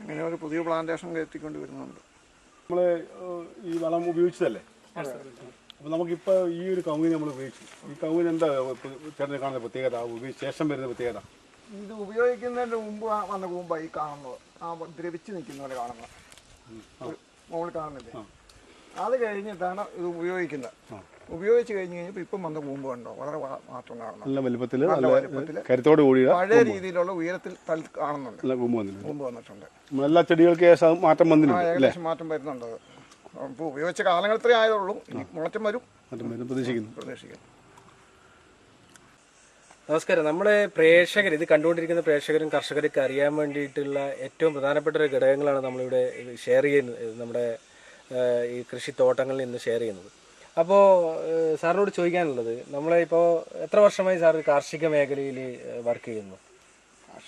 അങ്ങനെ ഒരു പുതിയ പ്ലാന്റേഷൻ കയറ്റിക്കൊണ്ട് വരുന്നുണ്ട്. നമ്മൾ ഈ വളം ഉപയോഗിച്ചതല്ലേ? അപ്പോൾ നമുക്കിപ്പോൾ ഈ ഒരു കൗങ്ങിനെ നമ്മൾ ഉപയോഗിച്ചു. ഈ കൗങ്ങിന് എന്താ ചേട്ടനെ കാണുന്ന പ്രത്യേകത? ഉപയോഗിച്ച ശേഷം വരുന്ന പ്രത്യേകത? ഇത് ഉപയോഗിക്കുന്നതിന് മുമ്പ് വന്ന കൂമ്പായി കാണുന്നത്. ആ ദ്രവിച്ച് നിൽക്കുന്ന പോലെ കാണുന്നത്. മുകളിൽ കാണുന്നില്ലേ? അത് കഴിഞ്ഞിട്ടാണ് ഇത് ഉപയോഗിക്കുന്നത്. ഉപയോഗിച്ച് കഴിഞ്ഞ് കഴിഞ്ഞപ്പോൾ ഇപ്പം വന്ന കൂമ്പ് കണ്ടോ? വളരെ മാത്രം മാറ്റം കാണുന്നു നല്ല വലുപ്പത്തിൽ നല്ല വലുപ്പത്തിൽ. കരുത്തോട് കൂടി പഴയ രീതിയിലുള്ള ഉയരത്തിൽ കാണുന്നുണ്ട്. നല്ല കൂമ്പ് വന്നിട്ടുണ്ട്. എല്ലാ ചെടികൾക്ക് ഏകദേശം മാറ്റം വന്നിട്ടുണ്ട് അല്ലേ? ഏകദേശം മാറ്റം വരുന്നുണ്ട് ഉപയോഗിച്ച കാലങ്ങൾ ഇത്രേ ആയതുള്ളൂ. ഇനി വരും. മാറ്റം വരും പ്രതീക്ഷിക്കുന്നു. പ്രതീക്ഷിക്കാം നമസ്കാരം. നമ്മുടെ പ്രേക്ഷകർ ഇത് കണ്ടുകൊണ്ടിരിക്കുന്ന പ്രേക്ഷകരും കർഷകർക്ക് അറിയാൻ വേണ്ടിയിട്ടുള്ള ഏറ്റവും പ്രധാനപ്പെട്ട ഒരു ഘടകങ്ങളാണ് നമ്മളിവിടെ ഷെയർ ചെയ്യുന്നത് നമ്മുടെ ഈ ഈ കൃഷിത്തോട്ടങ്ങളിൽ നിന്ന് ഷെയർ ചെയ്യുന്നത്. അപ്പോൾ സാറിനോട് ചോദിക്കാനുള്ളത് നമ്മളെ ഇപ്പോൾ എത്ര വർഷമായി സാർ കാർഷിക മേഖലയിൽ വർക്ക് ചെയ്യുന്നു?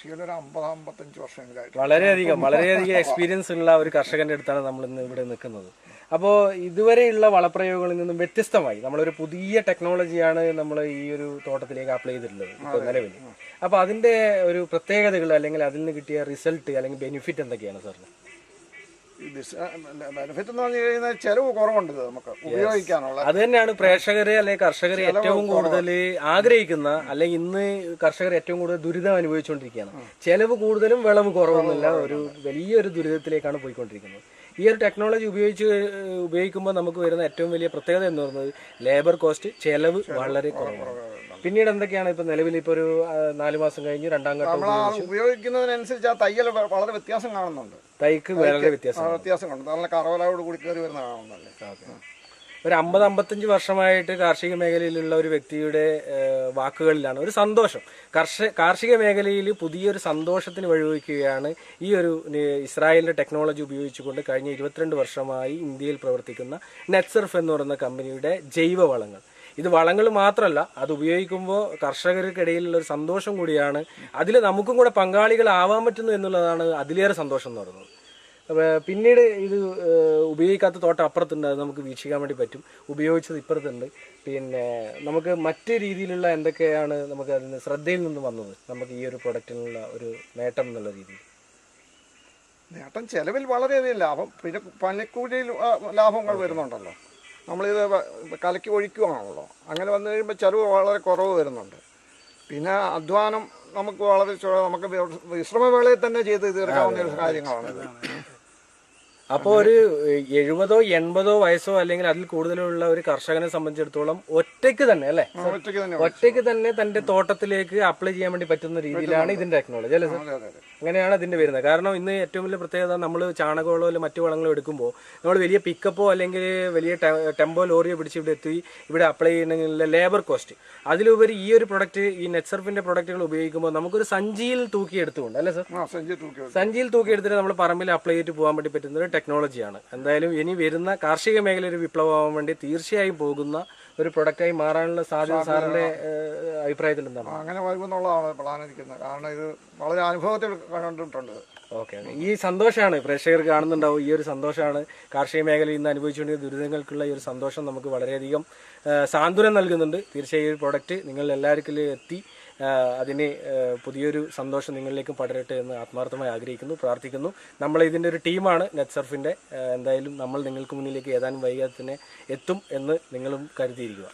കാർഷികയിൽ ഒരു അമ്പത് അമ്പത്തഞ്ച് വർഷങ്ങളായിട്ട് വളരെയധികം വളരെയധികം എക്സ്പീരിയൻസ് ഉള്ള ഒരു കർഷകന്റെ അടുത്താണ് നമ്മൾ ഇന്ന് ഇവിടെ നിൽക്കുന്നത്. അപ്പോൾ ഇതുവരെയുള്ള വളപ്രയോഗങ്ങളിൽ നിന്നും വ്യത്യസ്തമായി നമ്മളൊരു പുതിയ ടെക്നോളജിയാണ് നമ്മൾ ഈ ഒരു തോട്ടത്തിലേക്ക് അപ്ലൈ ചെയ്തിട്ടുള്ളത് ഇപ്പോൾ നിലവിൽ അപ്പോൾ അതിന്റെ ഒരു പ്രത്യേകതകൾ അല്ലെങ്കിൽ അതിൽ നിന്ന് കിട്ടിയ റിസൾട്ട് അല്ലെങ്കിൽ ബെനിഫിറ്റ് എന്തൊക്കെയാണ് സാറിന് ബെനിഫിറ്റ് എന്ന് പറഞ്ഞു കഴിഞ്ഞാൽ ചെലവ് കുറവുണ്ട് നമുക്ക് ഉപയോഗിക്കാനുള്ള. അത് തന്നെയാണ് പ്രേക്ഷകര് അല്ലെങ്കിൽ കർഷകർ ഏറ്റവും കൂടുതൽ ആഗ്രഹിക്കുന്ന അല്ലെങ്കിൽ ഇന്ന് കർഷകർ ഏറ്റവും കൂടുതൽ ദുരിതം അനുഭവിച്ചുകൊണ്ടിരിക്കുകയാണ്. ചെലവ് കൂടുതലും വിളവ് കുറവൊന്നുമില്ല. ഒരു വലിയൊരു ദുരിതത്തിലേക്കാണ് പോയിക്കൊണ്ടിരിക്കുന്നത്. ഈ ഒരു ടെക്നോളജി ഉപയോഗിച്ച് ഉപയോഗിക്കുമ്പോൾ നമുക്ക് വരുന്ന ഏറ്റവും വലിയ പ്രത്യേകത എന്ന് പറയുന്നത് ലേബർ കോസ്റ്റ് ചെലവ് വളരെ കുറവാണ്. പിന്നീട് എന്തൊക്കെയാണ് ഇപ്പൊ നിലവിൽ ഇപ്പൊ ഒരു നാല് മാസം കഴിഞ്ഞ് രണ്ടാം ഘട്ടം നമ്മൾ ആ ഉപയോഗിക്കുന്നതിനനുസരിച്ച് ആ തയ്യൽ വ- വളരെ വ്യത്യാസം കാണുന്നുണ്ട്. തൈക്ക് വളരെ വ്യത്യാസം. ആ, വ്യത്യാസം കാണുന്നു നല്ല കറവലോട് കൂടി കയറി വരുന്ന ഒരു അമ്പത് അമ്പത്തഞ്ച് വർഷമായിട്ട് കാർഷിക മേഖലയിലുള്ള ഒരു വ്യക്തിയുടെ ഏഹ്, വാക്കുകളിലാണ് ഒരു സന്തോഷം. കർഷക കാർഷിക മേഖലയിൽ പുതിയൊരു സന്തോഷത്തിന് വഴിവെക്കുകയാണ് ഈ ഒരു ഇസ്രായേലിന്റെ ടെക്നോളജി ഉപയോഗിച്ചുകൊണ്ട് കഴിഞ്ഞ ഇരുപത്തിരണ്ട് വർഷമായി ഇന്ത്യയിൽ പ്രവർത്തിക്കുന്ന നെറ്റ്സർഫ് എന്ന് പറയുന്ന കമ്പനിയുടെ ജൈവ വളങ്ങൾ. ഇത് വളങ്ങൾ മാത്രമല്ല അത് ഉപയോഗിക്കുമ്പോൾ കർഷകർക്കിടയിലുള്ള ഒരു സന്തോഷം കൂടിയാണ്. അതിൽ നമുക്കും കൂടെ പങ്കാളികളാവാൻ പറ്റുന്നു എന്നുള്ളതാണ് അതിലേറെ സന്തോഷം എന്ന് പറയുന്നത്. പിന്നീട് ഇത് ഉപയോഗിക്കാത്ത തോട്ടം അപ്പുറത്തുണ്ട് അത് നമുക്ക് വീക്ഷിക്കാൻ വേണ്ടി പറ്റും. ഉപയോഗിച്ചത് ഇപ്പുറത്തുണ്ട്. പിന്നെ നമുക്ക് മറ്റ് രീതിയിലുള്ള എന്തൊക്കെയാണ് നമുക്ക് അതിന് ശ്രദ്ധയിൽ നിന്ന് വന്നത്? നമുക്ക് ഈ ഒരു പ്രൊഡക്റ്റിനുള്ള ഒരു നേട്ടം എന്നുള്ള രീതിയിൽ. നേട്ടം ചെലവിൽ വളരെയധികം ലാഭം. പിന്നെ പണിക്കൂലിയിൽ ലാഭങ്ങൾ വരുന്നുണ്ടല്ലോ. നമ്മളിത് കലക്കി ഒഴിക്കുവാണല്ലോ. അങ്ങനെ വന്നു കഴിയുമ്പോൾ ചെലവ് വളരെ കുറവ് വരുന്നുണ്ട്. പിന്നെ അധ്വാനം നമുക്ക് വളരെ നമുക്ക് വിശ്രമവേളയിൽ തന്നെ ചെയ്ത് തീർക്കാവുന്ന കാര്യങ്ങളാണ് അപ്പോൾ ഒരു എഴുപതോ എൺപതോ വയസ്സോ അല്ലെങ്കിൽ അതിൽ കൂടുതലുള്ള ഒരു കർഷകനെ സംബന്ധിച്ചിടത്തോളം ഒറ്റയ്ക്ക് തന്നെ അല്ലേ? ഒറ്റയ്ക്ക് തന്നെ ഒറ്റയ്ക്ക് തന്നെ തന്റെ തോട്ടത്തിലേക്ക് അപ്ലൈ ചെയ്യാൻ വേണ്ടി പറ്റുന്ന രീതിയിലാണ് ഇതിന്റെ ടെക്നോളജി അല്ലേ സർ അങ്ങനെയാണ് അതിന്റെ വരുന്നത്. കാരണം ഇന്ന് ഏറ്റവും വലിയ പ്രത്യേകത നമ്മൾ ചാണകവളോ അല്ലെങ്കിൽ മറ്റു വളങ്ങളോ എടുക്കുമ്പോൾ നമ്മൾ വലിയ പിക്കപ്പോ അല്ലെങ്കിൽ വലിയ ടെമ്പോ ലോറിയോ പിടിച്ച് ഇവിടെ എത്തി ഇവിടെ അപ്ലൈ ചെയ്യണമെങ്കിൽ ലേബർ കോസ്റ്റ് അതിലുപരി ഈ ഒരു പ്രൊഡക്റ്റ് ഈ നെറ്റ്സർഫിന്റെ പ്രൊഡക്റ്റുകൾ ഉപയോഗിക്കുമ്പോൾ നമുക്കൊരു സഞ്ചിയിൽ തൂക്കി എടുത്തുകൊണ്ട് അല്ലേ സർ. സഞ്ചിയിൽ തൂക്കി എടുത്തിട്ട് നമ്മൾ പറമ്പിൽ അപ്ലൈ ചെയ്തിട്ട് പോകാൻ വേണ്ടി പറ്റുന്ന ഒരു ടെക്നോളജിയാണ് എന്തായാലും ഇനി വരുന്ന കാർഷിക മേഖല ഒരു വിപ്ലവമാകാൻ വേണ്ടി തീർച്ചയായും പോകുന്ന ഒരു പ്രൊഡക്റ്റായി മാറാനുള്ള സാധ്യത സാറിന്റെ അഭിപ്രായത്തിൽ എന്താണ്? അങ്ങനെ വരുമെന്നുള്ളതാണ് പ്ലാനിരിക്കുന്നത്. കാരണം ഇത് വളരെ അനുഭവത്തിൽ കണ്ടിട്ടുണ്ട്. ഓക്കെ ഈ സന്തോഷമാണ് പ്രേക്ഷകർ കാണുന്നുണ്ടാവും. ഈ ഒരു സന്തോഷമാണ് കാർഷിക മേഖലയിൽ ഇന്ന് അനുഭവിച്ചുകൊണ്ട് ദുരിതങ്ങൾക്കുള്ള ഈ ഒരു സന്തോഷം നമുക്ക് വളരെയധികം സാന്ത്വനം നൽകുന്നുണ്ട്. തീർച്ചയായും ഈ ഒരു പ്രൊഡക്റ്റ് നിങ്ങൾ എല്ലാവർക്കും എത്തി. അതിന് പുതിയൊരു സന്തോഷം നിങ്ങളിലേക്കും പടരട്ടെ എന്ന് ആത്മാർത്ഥമായി ആഗ്രഹിക്കുന്നു പ്രാർത്ഥിക്കുന്നു. നമ്മൾ ഇതിന്റെ ഒരു ടീമാണ് നെറ്റ് സർഫിന്റെ എന്തായാലും നമ്മൾ നിങ്ങൾക്ക് മുന്നിലേക്ക് ഏതാനും വൈകാതെ തന്നെ എത്തും എന്ന് നിങ്ങളും കരുതിയിരിക്കുക.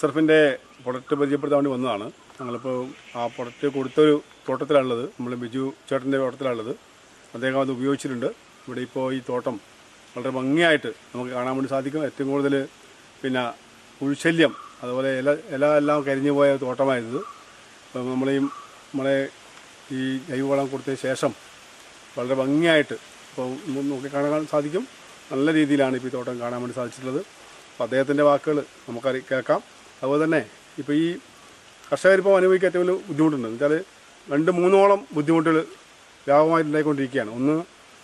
നെറ്റ്സർഫിന്റെ പ്രൊഡക്റ്റ് പരിചയപ്പെടുത്താൻ വേണ്ടി വന്നതാണ്. ഞങ്ങളിപ്പോൾ ആ പ്രൊഡക്റ്റ് കൊടുത്തൊരു തോട്ടത്തിലാണുള്ളത്. നമ്മൾ ബിജു ചേട്ടന്റെ തോട്ടത്തിലാണുള്ളത്. അദ്ദേഹം അത് ഉപയോഗിച്ചിട്ടുണ്ട്. ഇവിടെ ഇപ്പോൾ ഈ തോട്ടം വളരെ ഭംഗിയായിട്ട് നമുക്ക് കാണാൻ വേണ്ടി സാധിക്കും. ഏറ്റവും കൂടുതൽ പിന്നെ പുഴുശല്യം അതുപോലെ ഇല ഇല എല്ലാം കരിഞ്ഞു പോയ തോട്ടമായിരുന്നത് അപ്പം നമ്മളെയും നമ്മളെ ഈ ജൈവവളം കൊടുത്ത ശേഷം വളരെ ഭംഗിയായിട്ട് ഇപ്പോൾ നോക്കി കാണാൻ സാധിക്കും. നല്ല രീതിയിലാണ് ഇപ്പോൾ ഈ തോട്ടം കാണാൻ വേണ്ടി സാധിച്ചിട്ടുള്ളത്. അപ്പോൾ അദ്ദേഹത്തിന്റെ വാക്കുകൾ നമുക്കറി കേൾക്കാം. അതുപോലെ തന്നെ ഇപ്പോൾ ഈ കർഷകരിപ്പോൾ അനുഭവിക്കാൻ ഏറ്റവും വലിയ ബുദ്ധിമുട്ടുണ്ട്. എന്ന് വെച്ചാൽ രണ്ട് മൂന്നോളം ബുദ്ധിമുട്ടുകൾ വ്യാപകമായിട്ട് ഉണ്ടായിക്കൊണ്ടിരിക്കുകയാണ്. ഒന്ന്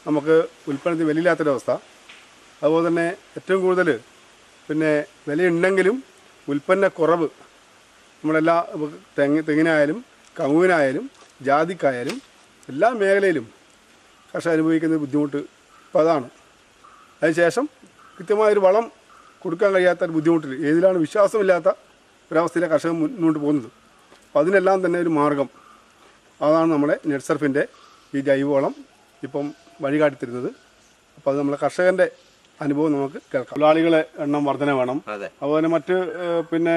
നമുക്ക് ഉൽപ്പന്നത്തിന് വിലയില്ലാത്തൊരവസ്ഥ അതുപോലെ തന്നെ ഏറ്റവും കൂടുതൽ പിന്നെ വിലയുണ്ടെങ്കിലും ഉൽപ്പന്ന കുറവ് നമ്മളെല്ലാ തെങ്ങ് തെങ്ങിനായാലും കമുവിനായാലും ജാതിക്കായാലും എല്ലാ മേഖലയിലും കർഷകർ അനുഭവിക്കുന്ന ബുദ്ധിമുട്ട് ഇപ്പോൾ അതാണ്. അതിനുശേഷം കൃത്യമായൊരു വളം കൊടുക്കാൻ കഴിയാത്ത ബുദ്ധിമുട്ടിൽ ഏതിലാണ് വിശ്വാസമില്ലാത്ത ഒരവസ്ഥയിലെ കർഷകർ മുന്നോട്ട് പോകുന്നത്. അപ്പോൾ അതിനെല്ലാം തന്നെ ഒരു മാർഗം. അതാണ് നമ്മുടെ നെറ്റ്സർഫിന്റെ ഈ ജൈവവളം ഇപ്പം വഴികാട്ടിത്തരുന്നത്. അപ്പോൾ അത് നമ്മളെ കർഷകന്റെ അനുഭവം നമുക്ക് കേൾക്കാം. തൊഴിലാളികളെ എണ്ണം വർധന വേണം. അതെ. അതുപോലെ മറ്റ് പിന്നെ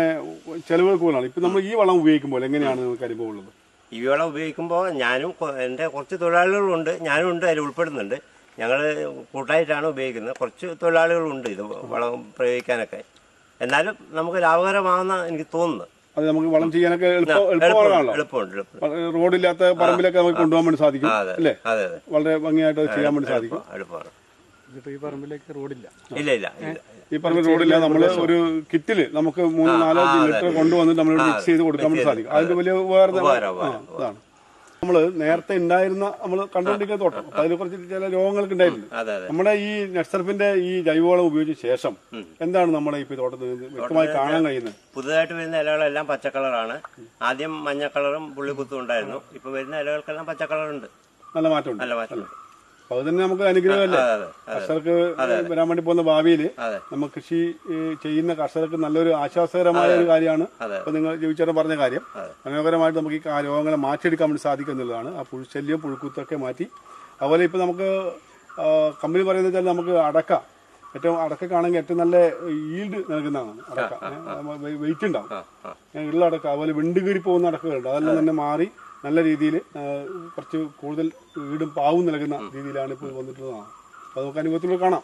ചെലവുകൾ കൂടുതലാണ്. ഇപ്പം നമ്മൾ ഈ വളം ഉപയോഗിക്കുമ്പോൾ എങ്ങനെയാണ് നമുക്ക് അനുഭവം ഉള്ളത്? ഈ വളം ഉപയോഗിക്കുമ്പോൾ ഞാനും എന്റെ കുറച്ച് തൊഴിലാളികളുണ്ട്. ഞാനും ഉണ്ട് അതിൽ ഉൾപ്പെടുന്നുണ്ട്. ഞങ്ങൾ കൂട്ടായിട്ടാണ് ഉപയോഗിക്കുന്നത്. കുറച്ച് തൊഴിലാളികളുണ്ട് ഇത് വളം പ്രയോഗിക്കാനൊക്കെ. എന്നാലും നമുക്ക് ലാഭകരമാണെന്ന് എനിക്ക് തോന്നുന്നു അത് നമുക്ക് വളം ചെയ്യാനൊക്കെ എളുപ്പം എളുപ്പമുണ്ട് റോഡില്ലാത്ത പറമ്പിലൊക്കെ നമുക്ക് കൊണ്ടുപോകാൻ വേണ്ടി സാധിക്കും അല്ലേ? അതെ അതെ. വളരെ ഭംഗിയായിട്ട് അത് ചെയ്യാൻ വേണ്ടി സാധിക്കും. ഈ പറമ്പിലേക്ക് റോഡില്ല. ഇല്ല ഇല്ല ഇല്ല ഈ പറഞ്ഞ റോഡില്ല നമ്മൾ ഒരു കിറ്റിൽ നമുക്ക് മൂന്ന് നാലോ. ലിറ്റർ കൊണ്ടുവന്ന് നമ്മൾ മിക്സ് ചെയ്ത് കൊടുക്കാൻ വേണ്ടി സാധിക്കും. അതിന്റെ വലിയ ഉപകാരം തന്നെ- നമ്മൾ നേരത്തെ ഉണ്ടായിരുന്ന നമ്മൾ കണ്ടുകൊണ്ടിരിക്കുന്ന തോട്ടം. അപ്പൊ അതിനെ കുറിച്ച് ചില രോഗങ്ങളൊക്കെ ഉണ്ടായിരുന്നു നമ്മുടെ ഈ നെക്സർഫിന്റെ ഈ ജൈവവളം ഉപയോഗിച്ച ശേഷം എന്താണ് നമ്മുടെ ഇപ്പൊ ഈ തോട്ടത്തിൽ നിന്ന് വ്യക്തമായി കാണാൻ കഴിയുന്നത്? പുതുതായിട്ട് വരുന്ന ഇലകളെല്ലാം പച്ച കളറാണ് ആദ്യം മഞ്ഞ കളറും പുള്ളിക്കുത്തും ഉണ്ടായിരുന്നു. ഇപ്പൊ വരുന്ന ഇലകൾക്കെല്ലാം പച്ച കളറുണ്ട് നല്ല മാറ്റമുണ്ട്. നല്ല മാറ്റമുണ്ട്. അപ്പൊ അത് തന്നെ നമുക്ക് അനുഗ്രഹമല്ലേ? കർഷകർക്ക് വരാൻ വേണ്ടി പോകുന്ന ഭാവിയിൽ നമ്മൾ കൃഷി ചെയ്യുന്ന കർഷകർക്ക് നല്ലൊരു ആശ്വാസകരമായ ഒരു കാര്യമാണ്. ഇപ്പൊ നിങ്ങൾ ജീവിച്ചേട്ടൻ പറഞ്ഞ കാര്യം. മനോഹരമായിട്ട് നമുക്ക് ഈ രോഗങ്ങളെ മാറ്റിയെടുക്കാൻ വേണ്ടി സാധിക്കും എന്നുള്ളതാണ് ആ പുഴുശല്യം പുഴുക്കുത്തൊക്കെ മാറ്റി. അതുപോലെ ഇപ്പൊ നമുക്ക് കമ്പനി പറയുന്നത് വെച്ചാൽ നമുക്ക് അടക്ക. ഏറ്റവും അടക്കക്കാണെങ്കിൽ ഏറ്റവും നല്ല ഈൽഡ് നൽകുന്നതാണ് അടക്ക. വെയിറ്റ് ഉണ്ടാവും. ഉള്ള അടക്ക. അതുപോലെ വിണ്ടുകീറി പോകുന്ന അടക്കകളുണ്ട്. അതെല്ലാം തന്നെ മാറി നല്ല രീതിയിൽ കുറച്ച് കൂടുതൽ വീടും പാവും നൽകുന്ന രീതിയിലാണ് ഇപ്പോൾ വന്നിട്ടുള്ളതാണ്. അപ്പോൾ നമുക്ക് അനുഭവത്തിലൂടെ കാണാം.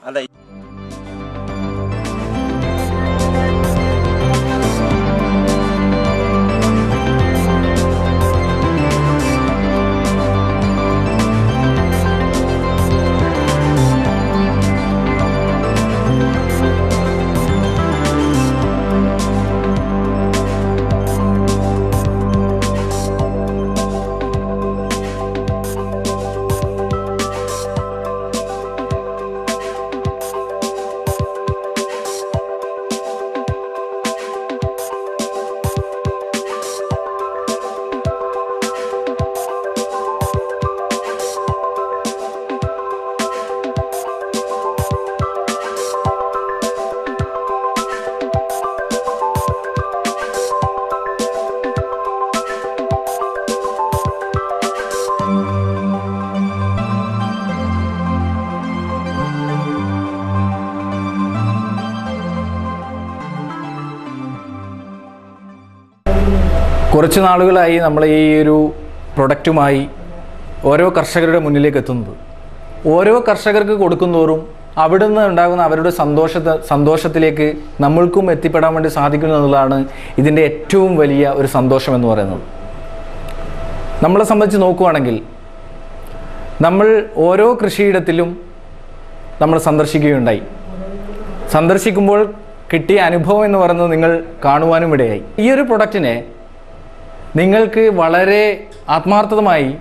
കുറച്ച് നാളുകളായി നമ്മൾ ഈ ഒരു പ്രൊഡക്റ്റുമായി ഓരോ കർഷകരുടെ മുന്നിലേക്ക് എത്തുന്നത്. ഓരോ കർഷകർക്ക് കൊടുക്കുന്തോറും അവിടുന്ന് ഉണ്ടാകുന്ന അവരുടെ സന്തോഷത്തെ സന്തോഷത്തിലേക്ക് നമ്മൾക്കും എത്തിപ്പെടാൻ വേണ്ടി സാധിക്കുന്നു എന്നുള്ളതാണ് ഇതിന്റെ ഏറ്റവും വലിയ ഒരു സന്തോഷം എന്ന് പറയുന്നത്. നമ്മളെ സംബന്ധിച്ച് നോക്കുകയാണെങ്കിൽ നമ്മൾ ഓരോ കൃഷിയിടത്തിലും നമ്മൾ സന്ദർശിക്കുകയുണ്ടായി. സന്ദർശിക്കുമ്പോൾ കിട്ടിയ അനുഭവം എന്ന് പറയുന്നത് നിങ്ങൾ കാണുവാനും ഇടയായി. ഈ ഒരു പ്രൊഡക്റ്റിനെ നിങ്ങൾക്ക് വളരെ ആത്മാർത്ഥമായി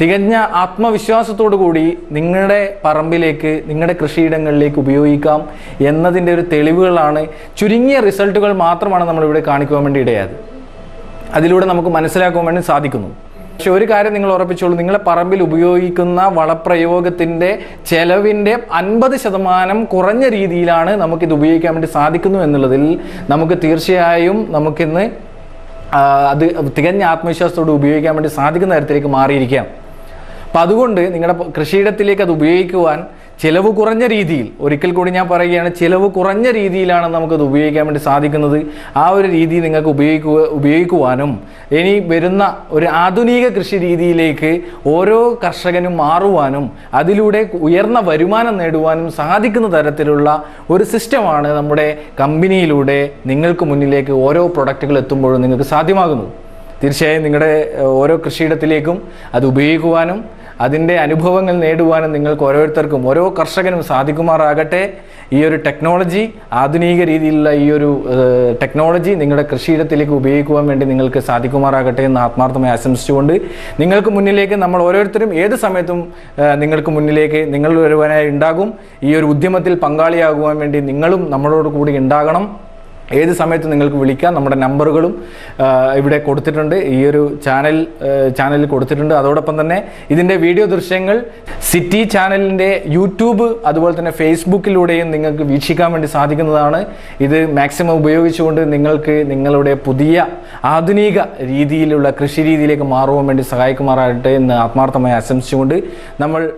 തികഞ്ഞ ആത്മവിശ്വാസത്തോടു കൂടി നിങ്ങളുടെ പറമ്പിലേക്ക് നിങ്ങളുടെ കൃഷിയിടങ്ങളിലേക്ക് ഉപയോഗിക്കാം എന്നതിന്റെ ഒരു തെളിവുകളാണ് ചുരുങ്ങിയ റിസൾട്ടുകൾ മാത്രമാണ് നമ്മളിവിടെ കാണിക്കുവാൻ വേണ്ടി ഇടയായത്. അതിലൂടെ നമുക്ക് മനസ്സിലാക്കുവാൻ വേണ്ടി സാധിക്കുന്നു. പക്ഷെ ഒരു കാര്യം നിങ്ങൾ ഉറപ്പിച്ചോളൂ നിങ്ങളുടെ പറമ്പിൽ ഉപയോഗിക്കുന്ന വളപ്രയോഗത്തിന്റെ ചെലവിന്റെ അൻപത് ശതമാനം കുറഞ്ഞ രീതിയിലാണ് നമുക്കിത് ഉപയോഗിക്കാൻ വേണ്ടി സാധിക്കുന്നു എന്നുള്ളതിൽ നമുക്ക് തീർച്ചയായും നമുക്കിന്ന് അത് തികഞ്ഞ ആത്മവിശ്വാസത്തോടെ ഉപയോഗിക്കാൻ വേണ്ടി സാധിക്കുന്ന തരത്തിലേക്ക് മാറിയിരിക്കാം അപ്പം അതുകൊണ്ട് നിങ്ങളുടെ കൃഷിയിടത്തിലേക്ക് അത് ഉപയോഗിക്കുവാൻ ചിലവ് കുറഞ്ഞ രീതിയിൽ ഒരിക്കൽ കൂടി ഞാൻ പറയുകയാണ് ചിലവ് കുറഞ്ഞ രീതിയിലാണ് നമുക്കത് ഉപയോഗിക്കാൻ വേണ്ടി സാധിക്കുന്നത്. ആ ഒരു രീതി നിങ്ങൾക്ക് ഉപയോഗിക്കുക ഉപയോഗിക്കുവാനും ഇനി വരുന്ന ഒരു ആധുനിക കൃഷി രീതിയിലേക്ക് ഓരോ കർഷകനും മാറുവാനും അതിലൂടെ ഉയർന്ന വരുമാനം നേടുവാനും സാധിക്കുന്ന തരത്തിലുള്ള ഒരു സിസ്റ്റമാണ് നമ്മുടെ കമ്പനിയിലൂടെ നിങ്ങൾക്ക് മുന്നിലേക്ക് ഓരോ പ്രൊഡക്റ്റുകൾ എത്തുമ്പോഴും നിങ്ങൾക്ക് സാധ്യമാകുന്നത്. തീർച്ചയായും നിങ്ങളുടെ ഓരോ കൃഷിയിടത്തിലേക്കും അത് ഉപയോഗിക്കുവാനും അതിന്റെ അനുഭവങ്ങൾ നേടുവാനും നിങ്ങൾക്ക് ഓരോരുത്തർക്കും ഓരോ കർഷകനും സാധിക്കുമാറാകട്ടെ. ഈ ഒരു ടെക്നോളജി ആധുനിക രീതിയിലുള്ള ഈ ഒരു ടെക്നോളജി നിങ്ങളുടെ കൃഷിയിടത്തിലേക്ക് ഉപയോഗിക്കുവാൻ വേണ്ടി നിങ്ങൾക്ക് സാധിക്കുമാറാകട്ടെ എന്ന് ആത്മാർത്ഥമായി ആശംസിച്ചുകൊണ്ട് നിങ്ങൾക്ക് മുന്നിലേക്ക് നമ്മൾ ഓരോരുത്തരും ഏത് സമയത്തും നിങ്ങൾക്ക് മുന്നിലേക്ക് നിങ്ങൾ ഒരുവനായി ഉണ്ടാകും. ഈ ഒരു ഉദ്യമത്തിൽ പങ്കാളിയാകുവാൻ വേണ്ടി നിങ്ങളും നമ്മളോട് കൂടി ഉണ്ടാകണം. ഏത് സമയത്തും നിങ്ങൾക്ക് വിളിക്കാം. നമ്മുടെ നമ്പറുകളും ഇവിടെ കൊടുത്തിട്ടുണ്ട്. ഈ ഒരു ചാനൽ ചാനലിൽ കൊടുത്തിട്ടുണ്ട്. അതോടൊപ്പം തന്നെ ഇതിന്റെ വീഡിയോ ദൃശ്യങ്ങൾ സിറ്റി ചാനലിന്റെ യൂട്യൂബ് അതുപോലെ തന്നെ ഫേസ്ബുക്കിലൂടെയും നിങ്ങൾക്ക് വീക്ഷിക്കാൻ വേണ്ടി സാധിക്കുന്നതാണ്. ഇത് മാക്സിമം ഉപയോഗിച്ചുകൊണ്ട് നിങ്ങൾക്ക് നിങ്ങളുടെ പുതിയ ആധുനിക രീതിയിലുള്ള കൃഷി രീതിയിലേക്ക് മാറുവാൻ വേണ്ടി സഹായിക്കുമാറാകട്ടെ എന്ന് ആത്മാർത്ഥമായി ആശംസിച്ചുകൊണ്ട് നമ്മൾ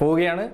പോവുകയാണ്.